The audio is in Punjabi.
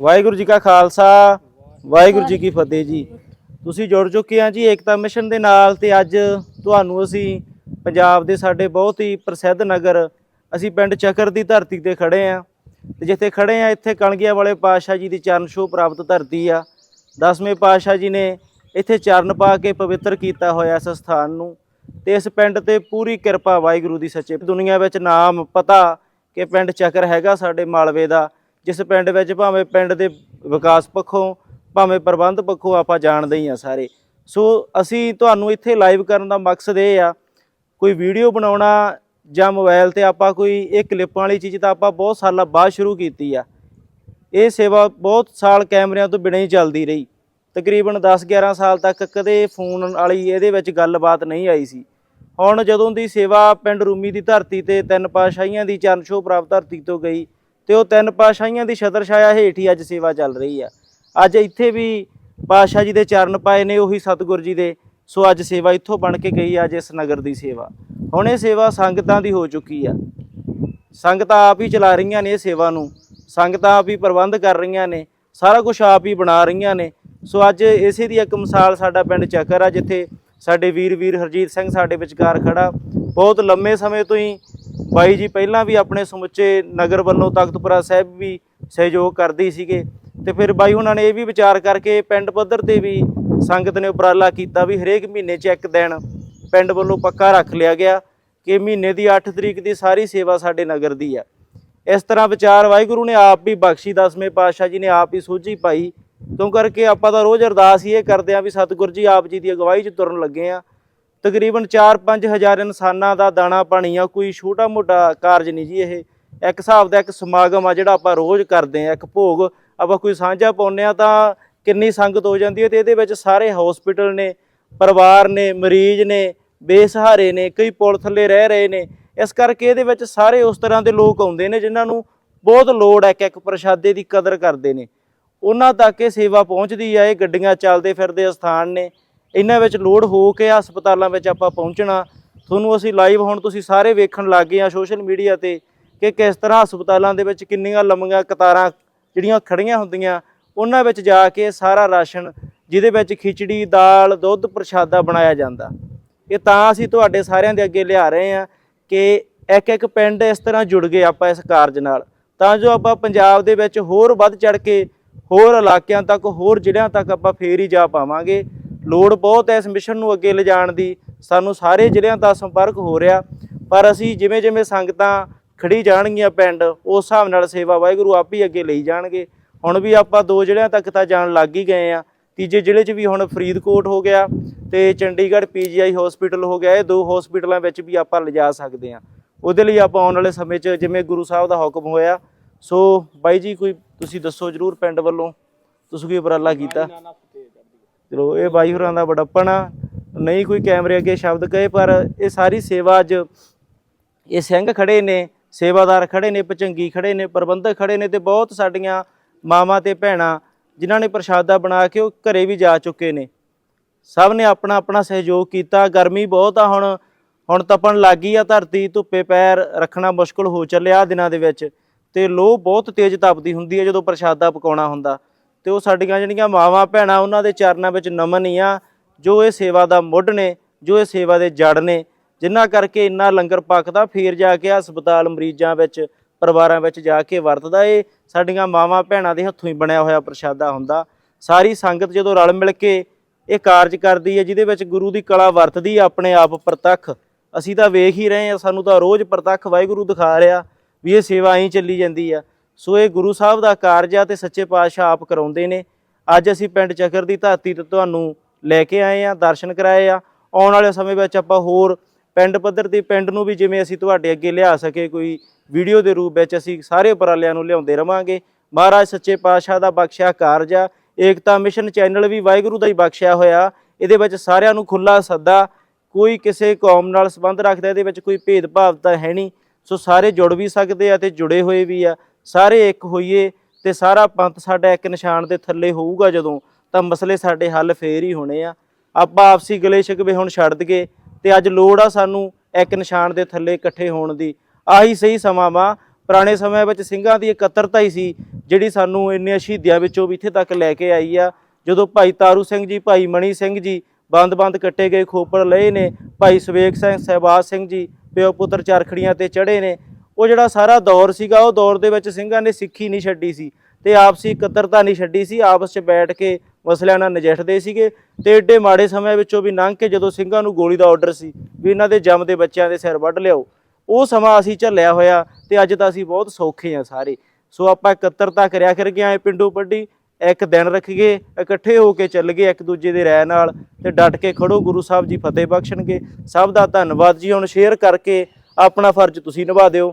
ਵਾਹਿਗੁਰੂ ਜੀ ਕਾ ਖਾਲਸਾ, ਵਾਹਿਗੁਰੂ ਜੀ ਕੀ ਫਤਿਹ ਜੀ। ਤੁਸੀਂ ਜੁੜ ਚੁੱਕੇ ਆ ਜੀ ਏਕਤਾ ਮਿਸ਼ਨ ਦੇ ਨਾਲ ਤੇ ਅੱਜ ਤੁਹਾਨੂੰ ਅਸੀਂ ਪੰਜਾਬ ਦੇ ਸਾਡੇ ਬਹੁਤ ਹੀ ਪ੍ਰਸਿੱਧ ਨਗਰ, ਅਸੀਂ ਪਿੰਡ ਚੱਕਰ ਦੀ ਧਰਤੀ ਤੇ ਖੜੇ ਆ। ਤੇ ਜਿੱਥੇ ਖੜੇ ਆ, ਇੱਥੇ ਕਣਗੀਆਂ ਵਾਲੇ ਪਾਤਸ਼ਾਹ ਜੀ ਦੀ ਚਰਨ ਛੋਹ ਪ੍ਰਾਪਤ ਧਰਤੀ ਆ। ਦਸਵੇਂ ਪਾਤਸ਼ਾਹ ਜੀ ਨੇ ਇੱਥੇ ਚਰਨ ਪਾ ਕੇ ਪਵਿੱਤਰ ਕੀਤਾ ਹੋਇਆ ਇਸ ਸਥਾਨ ਨੂੰ। ਤੇ ਇਸ ਪਿੰਡ ਤੇ ਪੂਰੀ ਕਿਰਪਾ ਵਾਹਿਗੁਰੂ ਦੀ ਸੱਚੇ ਦੁਨੀਆ ਵਿੱਚ ਨਾਮ ਪਤਾ ਕਿ ਪਿੰਡ ਚੱਕਰ ਹੈਗਾ ਸਾਡੇ ਮਾਲਵੇ ਦਾ। ਜਿਸ ਪਿੰਡ ਵਿੱਚ ਭਾਵੇਂ ਪਿੰਡ ਦੇ ਵਿਕਾਸ ਪੱਖੋਂ, ਭਾਵੇਂ ਪ੍ਰਬੰਧ ਪੱਖੋਂ ਆਪਾਂ ਜਾਣਦੇ ਹੀ ਆ ਸਾਰੇ। ਸੋ ਅਸੀਂ ਤੁਹਾਨੂੰ ਇੱਥੇ ਲਾਈਵ ਕਰਨ ਦਾ ਮਕਸਦ ਇਹ ਆ, ਕੋਈ ਵੀਡੀਓ ਬਣਾਉਣਾ ਜਾਂ ਮੋਬਾਈਲ ਤੇ ਆਪਾਂ ਕੋਈ ਇਹ ਕਲਿੱਪਾਂ ਵਾਲੀ ਚੀਜ਼ ਤਾਂ ਆਪਾਂ ਬਹੁਤ ਸਾਲਾਂ ਬਾਅਦ ਸ਼ੁਰੂ ਕੀਤੀ ਆ। ਇਹ ਸੇਵਾ ਬਹੁਤ ਸਾਲ ਕੈਮਰਿਆਂ ਤੋਂ ਬਿਨਾਂ ਹੀ ਚੱਲਦੀ ਰਹੀ। ਤਕਰੀਬਨ 10-11 ਸਾਲ ਤੱਕ ਕਦੇ ਫੋਨ ਵਾਲੀ ਇਹਦੇ ਵਿੱਚ ਗੱਲਬਾਤ ਨਹੀਂ ਆਈ ਸੀ। ਹੁਣ ਜਦੋਂ ਦੀ ਸੇਵਾ ਪਿੰਡ ਰੂਮੀ ਦੀ ਧਰਤੀ ਤੇ ਤਿੰਨ ਪਾਸ਼ਾਹੀਆਂ ਦੀ ਚਰਨ ਛੋਹ ਪ੍ਰਾਪਤ ਧਰਤੀ ਤੋਂ ਗਈ ਤੇ ਉਹ ਤਿੰਨ ਪਾਸ਼ਾਹੀਆਂ ਦੀ ਛਤਰ ਛਾਇਆ ਹੇਠ ਹੀ ਅੱਜ ਸੇਵਾ ਚੱਲ ਰਹੀ ਆ। ਅੱਜ ਇੱਥੇ ਵੀ ਪਾਸ਼ਾ ਜੀ ਦੇ ਚਰਨ ਪਾਏ ਨੇ, ਉਹੀ ਸਤਿਗੁਰ ਜੀ ਦੇ। ਸੋ ਅੱਜ ਸੇਵਾ ਇੱਥੋਂ ਬਣ ਕੇ ਗਈ ਅੱਜ ਇਸ ਨਗਰ ਦੀ ਸੇਵਾ। ਹੁਣ ਇਹ ਸੇਵਾ ਸੰਗਤਾਂ ਦੀ ਹੋ ਚੁੱਕੀ ਆ। ਸੰਗਤਾਂ ਆਪ ਹੀ ਚਲਾ ਰਹੀਆਂ ਨੇ ਇਹ ਸੇਵਾ ਨੂੰ। ਸੰਗਤਾਂ ਆਪ ਹੀ ਪ੍ਰਬੰਧ ਕਰ ਰਹੀਆਂ ਨੇ, ਸਾਰਾ ਕੁਝ ਆਪ ਹੀ ਬਣਾ ਰਹੀਆਂ ਨੇ। ਸੋ ਅੱਜ ਇਸੇ ਦੀ ਇੱਕ ਮਿਸਾਲ ਸਾਡਾ ਪਿੰਡ ਚੱਕਰ ਆ, ਜਿੱਥੇ ਸਾਡੇ ਵੀਰ ਵੀਰ ਹਰਜੀਤ ਸਿੰਘ ਸਾਡੇ ਵਿਚਕਾਰ ਖੜਾ। ਬਹੁਤ ਲੰਮੇ ਸਮੇਂ ਤੋਂ ਹੀ ਬਾਈ ਜੀ, ਪਹਿਲਾਂ ਵੀ ਆਪਣੇ ਸਮੁੱਚੇ ਨਗਰ ਵੱਲੋਂ ਤਖਤਪੁਰਾ ਸਾਹਿਬ ਵੀ ਸਹਿਯੋਗ ਕਰਦੇ ਸੀਗੇ ਤੇ ਫਿਰ ਬਾਈ ਉਹਨਾਂ ਨੇ ਇਹ ਵੀ ਵਿਚਾਰ ਕਰਕੇ ਪਿੰਡ ਪੱਧਰ ਤੇ ਵੀ ਸੰਗਤ ਨੇ ਉਪਰਾਲਾ ਕੀਤਾ ਵੀ ਹਰੇਕ ਮਹੀਨੇ 'ਚ ਇੱਕ ਦਿਨ ਪਿੰਡ ਵੱਲੋਂ ਪੱਕਾ ਰੱਖ ਲਿਆ ਗਿਆ ਕਿ ਮਹੀਨੇ ਦੀ 8 ਤਰੀਕ ਦੀ ਸਾਰੀ ਸੇਵਾ ਸਾਡੇ ਨਗਰ ਦੀ ਆ। ਇਸ ਤਰ੍ਹਾਂ ਵਿਚਾਰ ਵਾਹਿਗੁਰੂ ਨੇ ਆਪ ਵੀ ਬਖਸ਼ੀ, ਦਸਵੇਂ ਪਾਤਸ਼ਾਹ ਜੀ ਨੇ ਆਪ ਹੀ ਸੋਝੀ ਪਾਈ। ਕਿਉਂ ਕਰਕੇ ਆਪਾਂ ਤਾਂ ਰੋਜ਼ ਅਰਦਾਸ ਹੀ ਇਹ ਕਰਦੇ ਆਂ ਵੀ ਸਤਿਗੁਰ ਜੀ ਆਪ ਜੀ ਦੀ ਅਗਵਾਈ 'ਚ ਤੁਰਨ ਲੱਗੇ ਆ ਤਕਰੀਬਨ 4-5 ਹਜ਼ਾਰ ਇਨਸਾਨਾਂ ਦਾ ਦਾਣਾ ਪਾਣੀ ਆ, ਕੋਈ ਛੋਟਾ ਮੋਟਾ ਕਾਰਜ ਨਹੀਂ ਜੀ ਇਹ। ਇੱਕ ਹਿਸਾਬ ਦਾ ਇੱਕ ਸਮਾਗਮ ਆ ਜਿਹੜਾ ਆਪਾਂ ਰੋਜ਼ ਕਰਦੇ ਆ, ਇੱਕ ਭੋਗ। ਆਪਾਂ ਕੋਈ ਸਾਂਝਾ ਪਾਉਂਦੇ ਆ ਤਾਂ ਕਿੰਨੀ ਸੰਗਤ ਹੋ ਜਾਂਦੀ ਹੈ ਤੇ ਇਹਦੇ ਵਿੱਚ ਸਾਰੇ ਹਸਪੀਟਲ ਨੇ, ਪਰਿਵਾਰ ਨੇ, ਮਰੀਜ਼ ਨੇ, ਬੇਸਹਾਰੇ ਨੇ, ਕਈ ਪੁਲ ਥੱਲੇ ਰਹਿ ਰਹੇ ਨੇ। ਇਸ ਕਰਕੇ ਇਹਦੇ ਵਿੱਚ ਸਾਰੇ ਉਸ ਤਰ੍ਹਾਂ ਦੇ ਲੋਕ ਆਉਂਦੇ ਨੇ ਜਿਨ੍ਹਾਂ ਨੂੰ ਬਹੁਤ ਲੋੜ ਹੈ ਕਿ ਇੱਕ ਪ੍ਰਸ਼ਾਦੇ ਦੀ ਕਦਰ ਕਰਦੇ ਨੇ। ਉਹਨਾਂ ਤੱਕ ਇਹ ਸੇਵਾ ਪਹੁੰਚਦੀ ਹੈ ਇਹ ਗੱਡੀਆਂ ਚੱਲਦੇ ਫਿਰਦੇ ਸਥਾਨ ਨੇ। ਇਹਨਾਂ ਵਿੱਚ ਲੋੜ ਹੋ ਕੇ ਹਸਪਤਾਲਾਂ ਵਿੱਚ ਆਪਾਂ ਪਹੁੰਚਣਾ। ਤੁਹਾਨੂੰ ਅਸੀਂ ਲਾਈਵ ਹੁਣ ਤੁਸੀਂ ਸਾਰੇ ਵੇਖਣ ਲੱਗ ਗਏ ਆ ਸੋਸ਼ਲ ਮੀਡੀਆ ਤੇ ਕਿ ਕਿਸ ਤਰ੍ਹਾਂ ਹਸਪਤਾਲਾਂ ਦੇ ਵਿੱਚ ਕਿੰਨੀਆਂ ਲੰਮੀਆਂ ਕਤਾਰਾਂ ਜਿਹੜੀਆਂ ਖੜੀਆਂ ਹੁੰਦੀਆਂ, ਉਹਨਾਂ ਵਿੱਚ ਜਾ ਕੇ ਸਾਰਾ ਰਾਸ਼ਨ, ਜਿਹਦੇ ਵਿੱਚ ਖਿਚੜੀ, ਦਾਲ, ਦੁੱਧ ਪ੍ਰਸ਼ਾਦਾ ਬਣਾਇਆ ਜਾਂਦਾ। ਇਹ ਤਾਂ ਅਸੀਂ ਤੁਹਾਡੇ ਸਾਰਿਆਂ ਦੇ ਅੱਗੇ ਲਿਆ ਰਹੇ ਹਾਂ ਕਿ ਇੱਕ ਇੱਕ ਪਿੰਡ ਇਸ ਤਰ੍ਹਾਂ ਜੁੜ ਗਏ ਆਪਾਂ ਇਸ ਕਾਰਜ ਨਾਲ। ਤਾਂ ਜੋ ਆਪਾਂ ਪੰਜਾਬ ਦੇ ਵਿੱਚ ਹੋਰ ਵੱਧ ਚੜ ਕੇ ਹੋਰ ਇਲਾਕਿਆਂ ਤੱਕ, ਹੋਰ ਜ਼ਿਲ੍ਹਿਆਂ ਤੱਕ ਆਪਾਂ ਫੇਰ ਹੀ ਜਾ ਪਾਵਾਂਗੇ। ਲੋੜ ਬਹੁਤ ਹੈ ਇਸ ਮਿਸ਼ਨ ਨੂੰ ਅੱਗੇ ਲਿਜਾਣ ਦੀ। ਸਾਨੂੰ ਸਾਰੇ ਜ਼ਿਲ੍ਹਿਆਂ ਦਾ ਸੰਪਰਕ ਹੋ ਰਿਹਾ। ਪਰ ਅਸੀਂ ਜਿਵੇਂ ਜਿਵੇਂ ਸੰਗਤਾਂ ਖੜੀ ਜਾਣਗੀਆਂ ਪਿੰਡ, ਉਸ ਹਿਸਾਬ ਨਾਲ ਸੇਵਾ ਵਾਹਿਗੁਰੂ ਆਪ ਹੀ ਅੱਗੇ ਲਈ ਜਾਣਗੇ। ਹੁਣ ਵੀ ਆਪਾਂ ਦੋ ਜ਼ਿਲ੍ਹਿਆਂ ਤੱਕ ਤਾਂ ਜਾਣ ਲੱਗ ਹੀ ਗਏ ਆ ਤੀਜੇ ਜ਼ਿਲ੍ਹੇ 'ਚ ਵੀ ਹੁਣ ਫਰੀਦਕੋਟ ਹੋ ਗਿਆ ਤੇ ਚੰਡੀਗੜ੍ਹ ਪੀਜੀਆਈ ਹਸਪੀਟਲ ਹੋ ਗਿਆ। ਇਹ ਦੋ ਹਸਪੀਟਲਾਂ ਵਿੱਚ ਵੀ ਆਪਾਂ ਲਿਜਾ ਸਕਦੇ ਆ ਉਹਦੇ ਲਈ ਆਪਾਂ ਆਉਣ ਵਾਲੇ ਸਮੇਂ 'ਚ ਜਿਵੇਂ ਗੁਰੂ ਸਾਹਿਬ ਦਾ ਹੁਕਮ ਹੋਇਆ। ਸੋ ਬਾਈ ਜੀ, ਕੋਈ ਤੁਸੀਂ ਦੱਸੋ ਜਰੂਰ ਪਿੰਡ ਵੱਲੋਂ। ਤੁਸੀਂ ਕੋਈ ਉਪਰਾਲਾ ਕੀਤਾ? ਚਲੋ, ਇਹ ਬਾਈ ਹੋਰਾਂ ਦਾ ਵਡੱਪਣ ਆ। ਨਹੀਂ ਕੋਈ ਕੈਮਰੇ ਅੱਗੇ ਸ਼ਬਦ ਕਹੇ, ਪਰ ਇਹ ਸਾਰੀ ਸੇਵਾ ਅੱਜ ਇਹ ਸਿੰਘ ਖੜੇ ਨੇ, ਸੇਵਾਦਾਰ ਖੜੇ ਨੇ, ਪਚੰਗੀ ਖੜੇ ਨੇ, ਪ੍ਰਬੰਧਕ ਖੜੇ ਨੇ ਤੇ ਬਹੁਤ ਸਾਡੀਆਂ ਮਾਵਾਂ ਤੇ ਭੈਣਾਂ, ਜਿਨ੍ਹਾਂ ਨੇ ਪ੍ਰਸ਼ਾਦਾ ਬਣਾ ਕੇ ਉਹ ਘਰੇ ਵੀ ਜਾ ਚੁੱਕੇ ਨੇ। ਸਭ ਨੇ ਆਪਣਾ ਆਪਣਾ ਸਹਿਯੋਗ ਕੀਤਾ। ਗਰਮੀ ਬਹੁਤ ਆ ਹੁਣ। ਹੁਣ ਤਪਣ ਲੱਗੀ ਆ ਧਰਤੀ, ਧੁੱਪੇ ਪੈਰ ਰੱਖਣਾ ਮੁਸ਼ਕਲ ਹੋ ਚੱਲਿਆ ਆਹ ਦਿਨਾਂ ਦੇ ਵਿੱਚ। ਤੇ ਲੋਹ ਬਹੁਤ ਤੇਜ਼ ਤਪਦੀ ਹੁੰਦੀ ਹੈ ਜਦੋਂ ਪ੍ਰਸ਼ਾਦਾ ਪਕਾਉਣਾ ਹੁੰਦਾ। ਤੇ ਉਹ ਸਾਡੀਆਂ ਜਿਹੜੀਆਂ ਮਾਵਾਂ ਭੈਣਾਂ, ਉਹਨਾਂ ਦੇ ਚਰਨਾਂ ਵਿੱਚ ਨਮਨ ਹੀ ਆ। ਜੋ ਇਹ ਸੇਵਾ ਦਾ ਮੁੱਢ ਨੇ, ਜੋ ਇਹ ਸੇਵਾ ਦੇ ਜੜ ਨੇ, ਜਿਨ੍ਹਾਂ ਕਰਕੇ ਇੰਨਾ ਲੰਗਰ ਪੱਕਦਾ ਫੇਰ ਜਾ ਕੇ ਹਸਪਤਾਲ ਮਰੀਜ਼ਾਂ ਵਿੱਚ, ਪਰਿਵਾਰਾਂ ਵਿੱਚ ਜਾ ਕੇ ਵਰਤਦਾ ਇਹ ਸਾਡੀਆਂ ਮਾਵਾਂ ਭੈਣਾਂ ਦੇ ਹੱਥੋਂ ਹੀ ਬਣਿਆ ਹੋਇਆ ਪ੍ਰਸ਼ਾਦਾ ਹੁੰਦਾ। ਸਾਰੀ ਸੰਗਤ ਜਦੋਂ ਰਲ ਮਿਲ ਕੇ ਇਹ ਕਾਰਜ ਕਰਦੀ ਹੈ ਜਿਹਦੇ ਵਿੱਚ ਗੁਰੂ ਦੀ ਕਲਾ ਵਰਤਦੀ ਹੈ ਆਪਣੇ ਆਪ ਪ੍ਰਤੱਖ। ਅਸੀਂ ਤਾਂ ਵੇਖ ਹੀ ਰਹੇ ਹਾਂ ਸਾਨੂੰ ਤਾਂ ਰੋਜ਼ ਪ੍ਰਤੱਖ ਵਾਹਿਗੁਰੂ ਦਿਖਾ ਰਿਹਾ ਵੀ ਇਹ ਸੇਵਾ ਐਂ ਚੱਲੀ ਜਾਂਦੀ ਆ। ਸੋ ਇਹ ਗੁਰੂ ਸਾਹਿਬ ਦਾ ਕਾਰਜ ਆ ਤੇ ਸੱਚੇ ਪਾਤਸ਼ਾਹ ਆਪ ਕਰਾਉਂਦੇ ਨੇ। ਅੱਜ ਅਸੀਂ ਪਿੰਡ ਚੱਕਰ ਦੀ ਧਰਤੀ ਤੇ ਤੁਹਾਨੂੰ ਲੈ ਕੇ ਆਏ ਆ, ਦਰਸ਼ਨ ਕਰਾਏ ਆ। ਆਉਣ ਵਾਲੇ ਸਮੇਂ ਵਿੱਚ ਆਪਾਂ ਹੋਰ ਪਿੰਡ ਪੱਧਰ ਤੇ ਪਿੰਡ ਨੂੰ ਵੀ ਜਿਵੇਂ ਅਸੀਂ ਤੁਹਾਡੇ ਅੱਗੇ ਲਿਆ ਸਕੇ, ਕੋਈ ਵੀਡੀਓ ਦੇ ਰੂਪ ਵਿੱਚ ਅਸੀਂ ਸਾਰੇ ਉਪਰਾਲਿਆਂ ਨੂੰ ਲਿਆਉਂਦੇ ਰਵਾਂਗੇ। ਮਹਾਰਾਜ ਸੱਚੇ ਪਾਤਸ਼ਾਹ ਦਾ ਬਖਸ਼ਿਆ ਕਾਰਜ ਆ। ਏਕਤਾ ਮਿਸ਼ਨ ਚੈਨਲ ਵੀ ਵਾਹਿਗੁਰੂ ਦਾ ਹੀ ਬਖਸ਼ਿਆ ਹੋਇਆ। ਇਹਦੇ ਵਿੱਚ ਸਾਰਿਆਂ ਨੂੰ ਖੁੱਲਾ ਸੱਦਾ। ਕੋਈ ਕਿਸੇ ਕੌਮ ਨਾਲ ਸੰਬੰਧ ਰੱਖਦਾ, ਇਹਦੇ ਵਿੱਚ ਕੋਈ ਭੇਦਭਾਵ ਤਾਂ ਹੈ ਨਹੀਂ। ਸੋ ਸਾਰੇ ਜੁੜ ਵੀ ਸਕਦੇ ਆ ਤੇ ਜੁੜੇ ਹੋਏ ਵੀ ਆ। ਸਾਰੇ ਇੱਕ ਹੋਈਏ ਤੇ ਸਾਰਾ ਪੰਥ ਸਾਡਾ ਇੱਕ ਨਿਸ਼ਾਨ ਦੇ ਥੱਲੇ ਹੋਊਗਾ ਜਦੋਂ, ਤਾਂ ਮਸਲੇ ਸਾਡੇ ਹੱਲ ਫੇਰ ਹੀ ਹੋਣੇ ਆ। ਆਪਾਂ ਆਪਸੀ ਗਲੇ ਸ਼ਿਕਵੇ ਹੁਣ ਛੱਡ ਦਈਏ ਤੇ ਅੱਜ ਲੋੜ ਆ ਸਾਨੂੰ ਇੱਕ ਨਿਸ਼ਾਨ ਦੇ ਥੱਲੇ ਇਕੱਠੇ ਹੋਣ ਦੀ। ਆਹੀ ਸਹੀ ਸਮਾਂ ਵਾ। ਪੁਰਾਣੇ ਸਮਿਆਂ ਵਿੱਚ ਸਿੰਘਾਂ ਦੀ ਇਕੱਤਰਤਾ ਹੀ ਸੀ, ਜਿਹੜੀ ਸਾਨੂੰ ਇੰਨੀਆਂ ਸ਼ਹੀਦੀਆਂ ਵਿੱਚੋਂ ਵੀ ਇੱਥੇ ਤੱਕ ਲੈ ਕੇ ਆਈ ਆ। ਜਦੋਂ ਭਾਈ ਤਾਰੂ ਸਿੰਘ ਜੀ, ਭਾਈ ਮਣੀ ਸਿੰਘ ਜੀ ਬੰਦ-ਬੰਦ ਕੱਟੇ ਗਏ ਖੋਪੜ ਲਏ ਨੇ, ਭਾਈ ਸਵੇਕ ਸਿੰਘ, ਸਹਿਬਾਜ਼ ਸਿੰਘ ਜੀ ਪਿਓ ਪੁੱਤਰ ਚਰਖੜੀਆਂ ਤੇ ਚੜੇ ਨੇ ਉਹ ਜਿਹੜਾ ਸਾਰਾ ਦੌਰ ਸੀਗਾ, ਉਹ ਦੌਰ ਦੇ ਵਿੱਚ ਸਿੰਘਾਂ ਨੇ ਸਿੱਖੀ ਨਹੀਂ ਛੱਡੀ ਸੀ ਤੇ ਆਪਸੀ ਇਕੱਤਰਤਾ ਨਹੀਂ ਛੱਡੀ ਸੀ। ਆਪਸ 'ਚ ਬੈਠ ਕੇ ਮਸਲਿਆਂ ਨਾਲ ਨਜਿੱਠਦੇ ਸੀਗੇ ਤੇ ਏਡੇ ਮਾੜੇ ਸਮਿਆਂ ਵਿੱਚੋਂ ਵੀ ਲੰਘ ਕੇ ਜਦੋਂ ਸਿੰਘਾਂ ਨੂੰ ਗੋਲੀ ਦਾ ਆਰਡਰ ਸੀ ਵੀ ਇਹਨਾਂ ਦੇ ਜੰਮਦੇ ਬੱਚਿਆਂ ਦੇ ਸਿਰ ਵੱਢ ਲਿਆਓ, ਉਹ ਸਮਾਂ ਅਸੀਂ ਝੱਲਿਆ ਹੋਇਆ ਤੇ ਅੱਜ ਤਾਂ ਅਸੀਂ ਬਹੁਤ ਸੌਖੇ ਆ ਸਾਰੇ। ਸੋ ਆਪਾਂ ਇਕੱਤਰਤਾ ਕਰਿਆ ਕਰਕੇ ਆਏ ਪਿੰਡੂ ਪੱਡੀ, ਇੱਕ ਦਿਨ ਰੱਖ ਗਏ ਇਕੱਠੇ ਹੋ ਕੇ ਚੱਲ ਗਏ ਇੱਕ ਦੂਜੇ ਦੇ ਰਹਿ ਨਾਲ ਤੇ ਡਟ ਕੇ ਖੜੋ, ਗੁਰੂ ਸਾਹਿਬ ਜੀ ਫਤਿਹ ਬਖਸ਼ਣਗੇ। ਸਭ ਦਾ ਧੰਨਵਾਦ ਜੀ, ਹੁਣ ਸ਼ੇਅਰ ਕਰਕੇ ਆਪਣਾ ਫਰਜ਼ ਤੁਸੀਂ ਨਿਭਾ ਦਿਓ।